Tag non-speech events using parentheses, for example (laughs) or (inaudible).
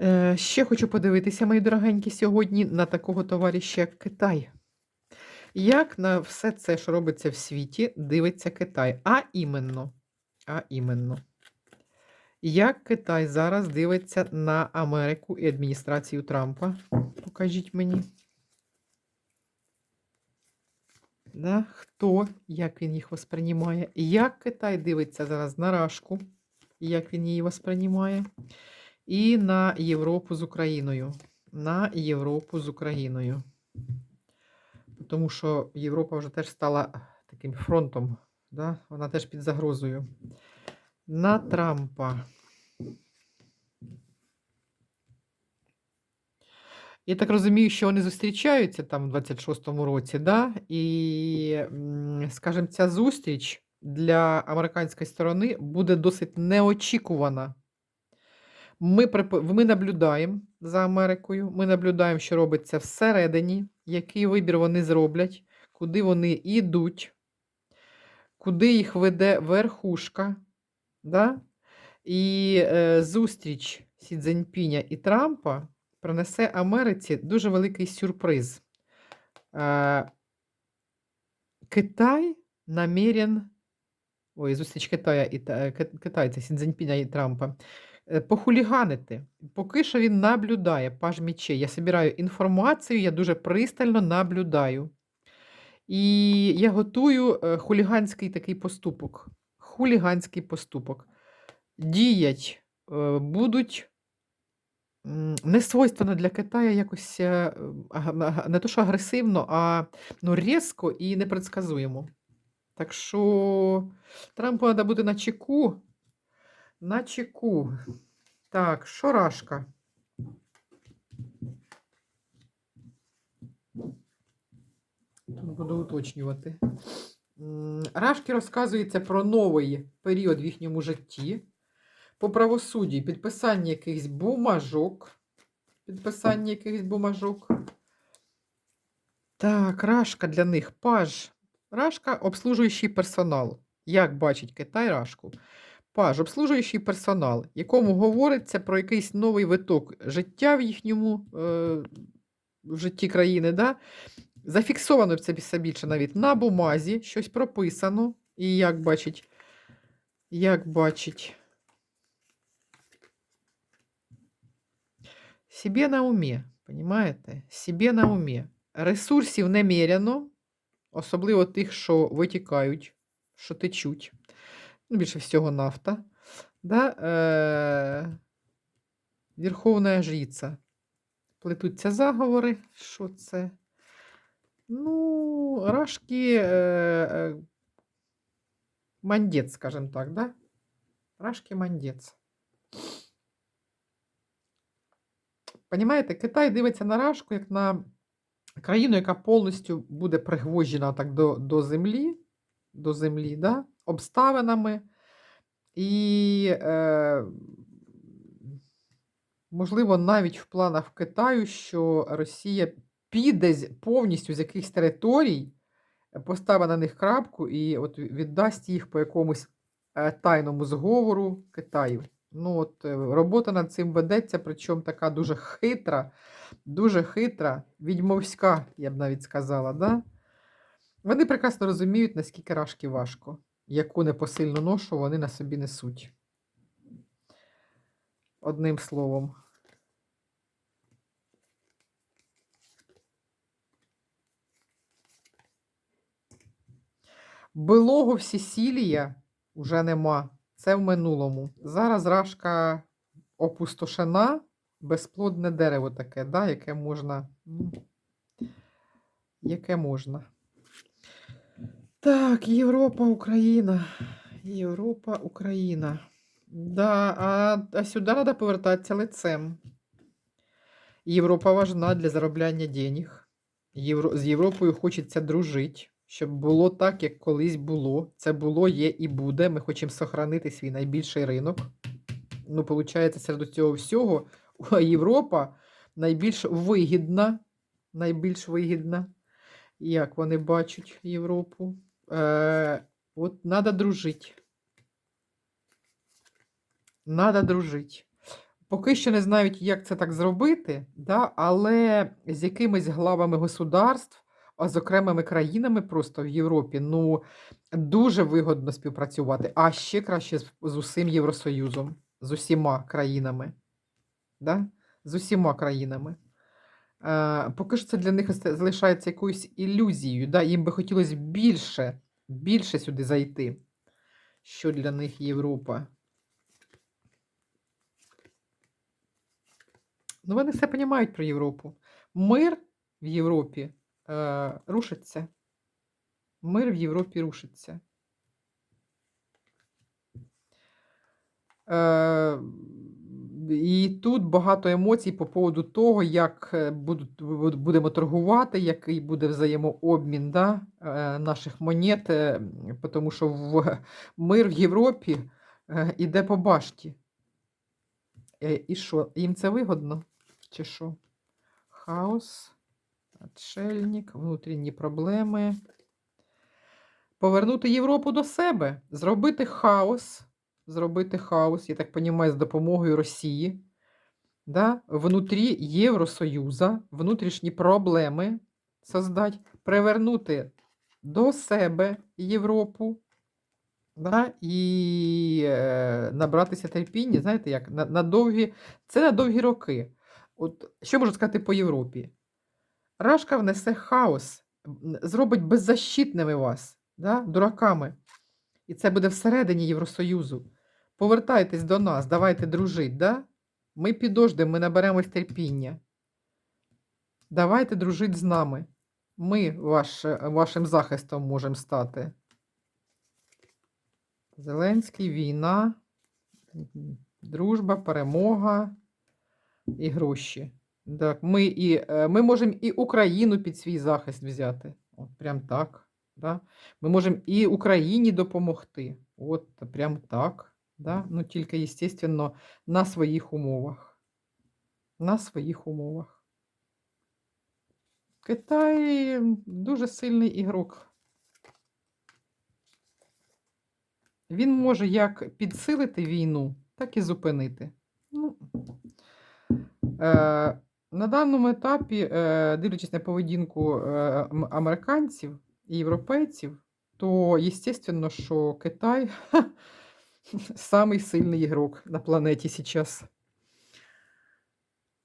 Е, Ще хочу подивитися, мої дорогенькі, сьогодні на такого товариша, як Китай. Як на все це, що робиться в світі, дивиться Китай? А іменно, а іменно, як Китай зараз дивиться на Америку і адміністрацію Трампа? Покажіть мені. Да? Хто, як він їх восприймає? Як Китай дивиться зараз на Рашку, як він її восприймає? І на Європу з Україною. На Європу з Україною. Тому що Європа вже теж стала таким фронтом, да? вона теж під загрозою. На Трампа. Я так розумію, що вони зустрічаються там в 26-му році, да? і, скажімо, ця зустріч для американської сторони буде досить неочікувана. Ми, ми наблюдаємо за Америкою, ми наблюдаємо, що робиться всередині, який вибір вони зроблять, куди вони йдуть, куди їх веде верхушка. Да? І е, зустріч Сі Цзіньпіня і Трампа принесе Америці дуже великий сюрприз. Е, Китай намірен, ой, зустріч Китая і Та- Ки- китайця Сі Цзіньпіня і Трампа. Е, Похуліганити. Поки що він наблюдає паж мічей. Я збираю інформацію, я дуже пристально наблюдаю. І я готую е, хуліганський такий поступок. Хуліганський поступок. Діять е, будуть не свойственно для Китаю якось не то, що агресивно, а ну, різко і непредсказуємо. Так що Трампу треба бути на чеку. На чеку. Так, шорашка. Тут буду уточнювати. Рашки розказується про новий період в їхньому житті. По правосудді підписання якихось бумажок. Підписання якихось бумажок. Так, Рашка для них паж. Рашка обслужуючий персонал. Як бачить Китай Рашку? Паж, обслужуючий персонал, якому говориться про якийсь новий виток життя в їхньому е, в житті країни. Да? Зафіксовано це більше навіть на бумазі, щось прописано. І як бачить, як бачить, Себе на умі, понімаєте? Себе на умі. Ресурсів неміряно, особливо тих, що витікають, що течуть. Ну, більше всього нафта. Да? Е- Верховна жриця. Плетуться заговори. Що це? Ну, рашки е- е- мандець, скажімо так, да? Рашки мандець. Понімаєте, Китай дивиться на Рашку як на країну, яка повністю буде пригвожена так до, до землі, до землі, да? Обставинами. І, е, можливо, навіть в планах Китаю, що Росія піде повністю з якихось територій, е, поставить на них крапку і от віддасть їх по якомусь е, тайному зговору Китаю. Ну, от, е, робота над цим ведеться, причому така дуже хитра, дуже хитра, відьмовська, я б навіть сказала. Да? Вони прекрасно розуміють, наскільки рашки важко, яку непосильну ношу вони на собі несуть. Одним словом. Былого всесілія вже нема. Це в минулому. Зараз рашка опустошена, безплодне дерево таке, да, яке можна. ну, Яке можна. Так, Європа, Україна. Європа, Україна. Да, а, а сюди треба повертатися лицем. Європа важна для заробляння денег. Євро... З Європою хочеться дружити, щоб було так, як колись було. Це було, є і буде. Ми хочемо сохранити свій найбільший ринок. Ну, виходить, серед цього всього (laughs) Європа найбільш вигідна. Найбільш вигідна. Як вони бачать Європу? От треба дружити. Надо дружити. Поки що не знають, як це так зробити, да, але з якимись главами государств, а з окремими країнами просто в Європі, ну, дуже вигодно співпрацювати, а ще краще з усім Євросоюзом, з усіма країнами. Да? З усіма країнами. Е, поки що це для них залишається якоюсь ілюзією. Да? Їм би хотілося більше, більше сюди зайти. Що для них Європа? Ну, вони все розуміють про Європу. Мир в Європі е, рушиться. Мир в Європі рушиться. Е, і тут багато емоцій по поводу того, як е, будемо торгувати, який буде взаємообмін да, е, наших монет, е, тому що в, мир в Європі іде по башті. І що, їм це вигодно? Чи що? Хаос, отшельник, внутрішні проблеми. Повернути Європу до себе, зробити хаос, зробити хаос, я так розумію, з допомогою Росії, да? внутрі Євросоюзу, внутрішні проблеми создать, привернути до себе Європу, да? і е, набратися терпіння, знаєте, як на, на довгі, це на довгі роки. От, що можу сказати по Європі? Рашка внесе хаос, зробить беззащитними вас, да? дураками. І це буде всередині Євросоюзу. Повертайтесь до нас, давайте дружити, да? Ми підождемо, ми наберемось терпіння. Давайте дружити з нами. Ми ваш, вашим захистом можемо стати. Зеленський, війна, дружба, перемога і гроші. Так, ми, і, е, ми можемо і Україну під свій захист взяти. От прям так. Да? Ми можемо і Україні допомогти. От прям так. Да? Ну, тільки, звісно, на своїх умовах. На своїх умовах. Китай дуже сильний ігрок. Він може як підсилити війну, так і зупинити. Ну, е, на даному етапі, е, дивлячись на поведінку е, американців і європейців, то естественно, що Китай (laughs) (laughs) самий сильний ігрок на планеті зараз.